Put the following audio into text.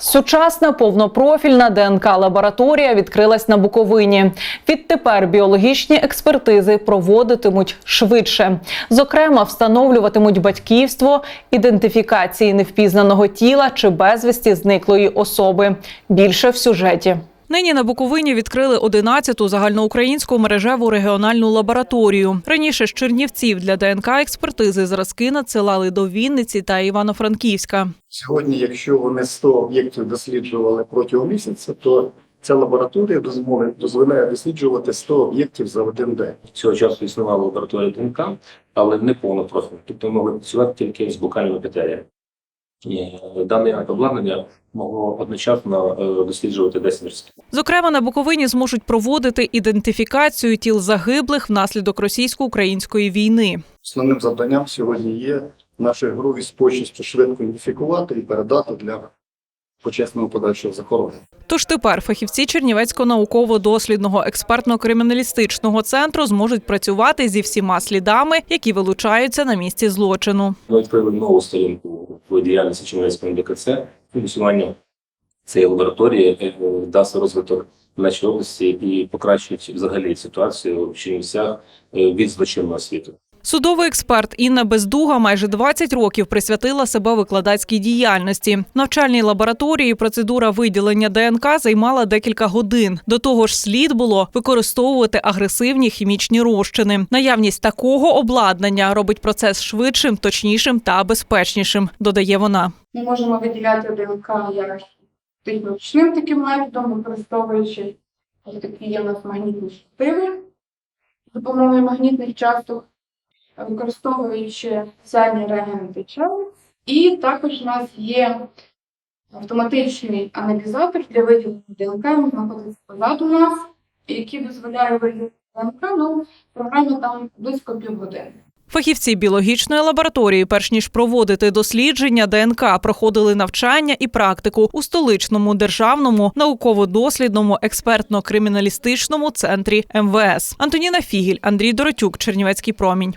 Сучасна повнопрофільна ДНК лабораторія відкрилась на Буковині. Відтепер біологічні експертизи проводитимуть швидше. Зокрема, встановлюватимуть батьківство, ідентифікації невпізнаного тіла чи безвісті зниклої особи. Більше в сюжеті. Нині на Буковині відкрили 11-ту загальноукраїнську мережеву регіональну лабораторію. Раніше з Чернівців для ДНК експертизи зразки надсилали до Вінниці та Івано-Франківська. Сьогодні, якщо вони 100 об'єктів досліджували протягом місяця, то ця лабораторія дозволяє, досліджувати 100 об'єктів за один день. Цього часу існувала лабораторія ДНК, але не повна профіль. Тобто могли працювати тільки з букальними критеріями. І Дане обладнання могло одночасно е, досліджувати 10 зразків. Зокрема, на Буковині зможуть проводити ідентифікацію тіл загиблих внаслідок російсько-української війни. Основним завданням сьогодні є нашій групі з почестю швидко ідентифікувати і передати для почесного подальшого захоронення. Тож тепер фахівці Чернівецького науково-дослідного експертно-криміналістичного центру зможуть працювати зі всіма слідами, які вилучаються на місці злочину. Ми відкрили нову сторінку в діяльності Чернівецького НДКЦ. фінансування цієї лабораторії е, дасть розвиток нашій області і покращить взагалі ситуацію в Чернівцях е, від злочинного світу. Судовий експерт Інна Бездуга майже 20 років присвятила себе викладацькій діяльності. Навчальній лабораторії процедура виділення ДНК займала декілька годин. До того ж, слід було використовувати агресивні хімічні розчини. Наявність такого обладнання робить процес швидшим, точнішим та безпечнішим, додає вона. Ми можемо виділяти ДНК як технічним таким методом, використовуючи такі є у нас магнітні штативи з допомогою магнітних часток, використовуючи спеціальні реагенти ЧЕЛ. І також у нас є автоматичний аналізатор для виділення ДНК, він знаходиться позаду нас, який дозволяє виділити ДНК, ну, програма там близько півгодини. Фахівці біологічної лабораторії, перш ніж проводити дослідження ДНК, проходили навчання і практику у столичному державному науково-дослідному експертно-криміналістичному центрі МВС. Антоніна Фігіль, Андрій Доротюк, Чернівецький промінь.